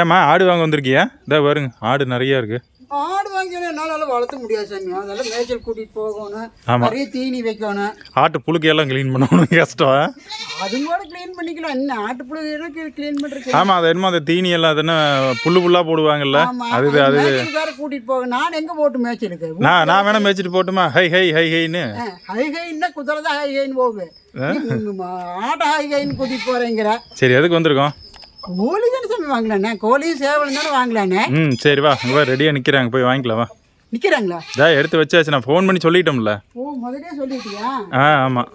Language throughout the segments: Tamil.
ஏம்மா ஆடு வாங்க வந்திருக்கியா? இதா பாருங்க ஆடு நிறைய இருக்கு. ஆடு வாங்கி என்னால் வளர்த்த முடியாது சாமி. அதெல்லாம் மேய்ச்சல் கூட்டிகிட்டு போகணும். ஆமா. நிறைய தீனி வைக்கணும். ஆட்டு புழுக்கையெல்லாம் க்ளீன் பண்ணணும் கஷ்டம். அது கூட க்ளீன் பண்ணிக்கலாம். என்ன ஆட்டுப்புழு க்ளீன் பண்ணுறதுக்கு ஆமாம் அது என்னமோ அந்த தீனி எல்லாம் அது என்ன புல்லு புல்லாக போடுவாங்கல்ல? ஆமா அது அது. வேற கூட்டிட்டு போக நான் எங்க போட்டு மேய்ச்சலுக்கு? நான் நான் வேணா மேய்ச்சிட்டு போட்டுமா? ஹை ஹை ஹை ஹைன்னு. ஹை ஹைன்னா குதிரை தான் ஹை ஹைன்னு போகுது ஆட்டை ஹை ஹைன்னு கூட்டிட்டு போறேங்கிற. சரி எதுக்கு வந்திருக்கோம்? கோழி தானே சாமி வாங்கலானே? கோழியும் சேவலும் தானே வாங்கலானே? ம் சரி வா. இங்கே ரெடியாக நிற்கிறாங்க போய் வாங்கிக்கலாம் வா. நிக்கிறாங்களா? இதா எடுத்து வச்சாச்சு. நான் ஃபோன் பண்ணி சொல்லிட்டோம்ல. ஓ முதலே சொல்லிட்டியா? ஆ ஆமாம்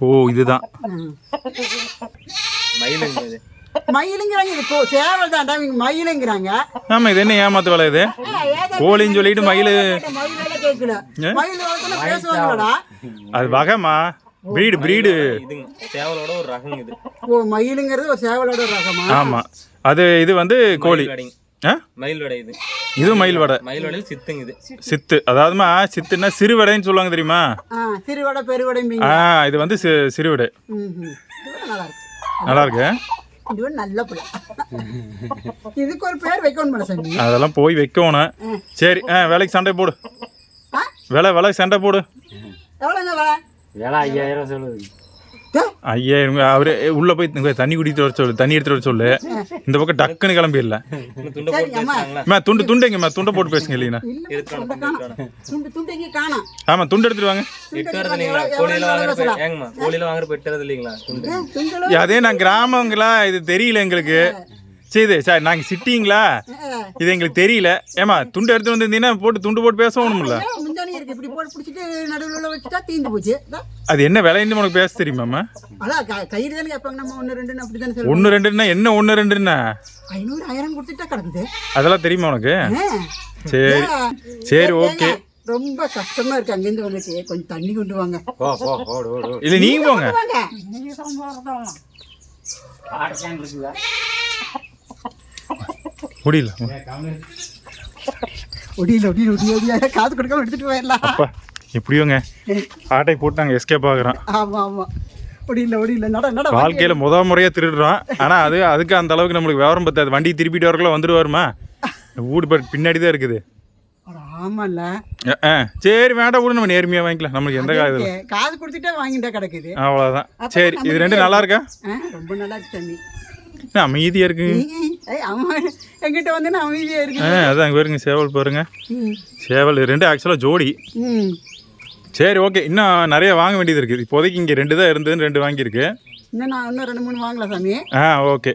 ஓ இதுதான். ம். மயிலுங்க இது மயிலுங்கிறாங்க இது கோ- சேவல் தான்டா இவங்க மயிலுங்கிறாங்க. ஆமாம் இது என்ன ஏமாத்து வேலை இது கோழின்னு சொல்லிட்டு மயில் மயிலெல்லாம் கேட்கல மயில் பேசுவாங்களடா. அது வகைமா ப்ரீடு ப்ரீடு. இதுங்க. சேவலோட ஒரு ரகம் இது. ஓ மயிலுங்கிறது ஒரு சேவலோட ஒரு ரகமா? ஆமாம் அது இது வந்து கோழி. வடைங்க ஆ? மயில் வடை இது இதுவும் மயில் வடை மயில் வடையில் சித்துங்க இது. சித்து. அதாவதுமா சித்துன்னா சிறுவடைன்னு சொல்லுவாங்க தெரியுமா? ஆ சிறுவடை பெருவடை ஆ இது வந்து சி சிறுவடை. ம் ம். இது நல்லா இருக்கு. நல்லா இருக்கு இது ஒரு நல்ல பிள்ளை. இதுக்கு ஒரு பேர் வைக்கணும் மேடம் சாமி. அதெல்லாம் போய் வைக்கணும் சரி ஆ வேலைக்கு சண்டை போடு. ஆ? வேலை வேலைக்கு சண்டை போடு. எவ்வளோங்க வேலை? வேலை ஐயாயிரம் சொல்லுது. ஐயாயிரம் அவரு உள்ள போய் தண்ணி குடித்து வர சொல்லு தண்ணி எடுத்துட்டு வர சொல்லு. இந்த பக்கம் டக்குன்னு கிளம்பிடல துண்டை போட்டு அம்மா. பேசுறாங்களா அம்மா துண்டு துண்டைங்கம்மா துண்டை போட்டு பேசுங்க இல்லைண்ணா இல்ல துண்டை காணோம். துண்டு துண்டு இங்கே காணோம். ஆமா துண்டு எடுத்துட்டு வாங்க. அதே நான் கிராமங்களா இது தெரியல எங்களுக்கு. சரி சார் நாங்கள் சிட்டிங்களா? இது எங்களுக்கு தெரியல. ஏமா துண்டு எடுத்து வந்திருந்தீங்கன்னா போட்டு துண்டு போட்டு பேசணும்ல இருக்கு. இப்படி போட்டு பிடிச்சிட்டு நடுவில் வச்சுட்டா தீந்து போச்சு. அது என்ன விலைன்னு உனக்கு பேச தெரியுமாம்மா? அதான் க- கயிறு தானே கேட்பாங்க நம்ம ஒன்று ரெண்டுன்னு அப்படி தானே ஒன்று ரெண்டுன்னா என்ன ஒன்று ரெண்டுன்னா? ஐநூறு ஆயிரம் கொடுத்துட்டா கிடக்குது. அதெல்லாம் தெரியுமா உனக்கு. சரி? சரி ஓகே. ரொம்ப கஷ்டமா இருக்கு. அங்கேருந்து வந்துச்சு கொஞ்சம் தண்ணி கொண்டு வாங்க. இல்லை நீங்கள் போங்க. முடியல. ஒடியில் ஒடியில் ஒடி ஒடியா காது கொடுக்காம எடுத்துட்டு போயிடலாம் அப்பா எப்படியோங்க ஆட்டை போட்டு நாங்கள் எஸ்கேப் ஆகுறோம் ஆமா ஆமா. ஒடியில் ஒடியில். நட நட வாழ்க்கையில் முத முறையாக திருடுறோம் ஆனால் அது அதுக்கு அந்த அளவுக்கு நம்மளுக்கு விவரம் பத்தாது. வண்டி திருப்பிட்டு வரக்குள்ள வந்துடுவாருமா? வீடு பின்னாடி தான் இருக்குது. அஹ். சரி வேண்டாம் கூட நம்ம நேர்மையாக வாங்கிக்கலாம். நம்மளுக்கு எந்த காது காது கொடுத்துட்டே வாங்கிட்டா கிடக்குது. அவ்வளோதான் சரி இது ரெண்டு நல்லா இருக்கா? ரொம்ப நல்லா இருக்கு என்ன அமைதியாக இருக்குங்க எங்கிட்ட வந்து நான் அமைதியா ஆ இருக்கு அதான் அங்கே பாருங்க சேவல் பாருங்க. சேவல் ரெண்டு ஆக்சுவலாக ஜோடி. ம். சரி ஓகே இன்னும் நிறைய வாங்க வேண்டியது இருக்குது இப்போதைக்கு இங்கே ரெண்டு தான் இருந்ததுன்னு ரெண்டு வாங்கியிருக்கு. இன்னும் நான் இன்னும் ரெண்டு மூணு வாங்கலாம் சாமி. ஆ ஓகே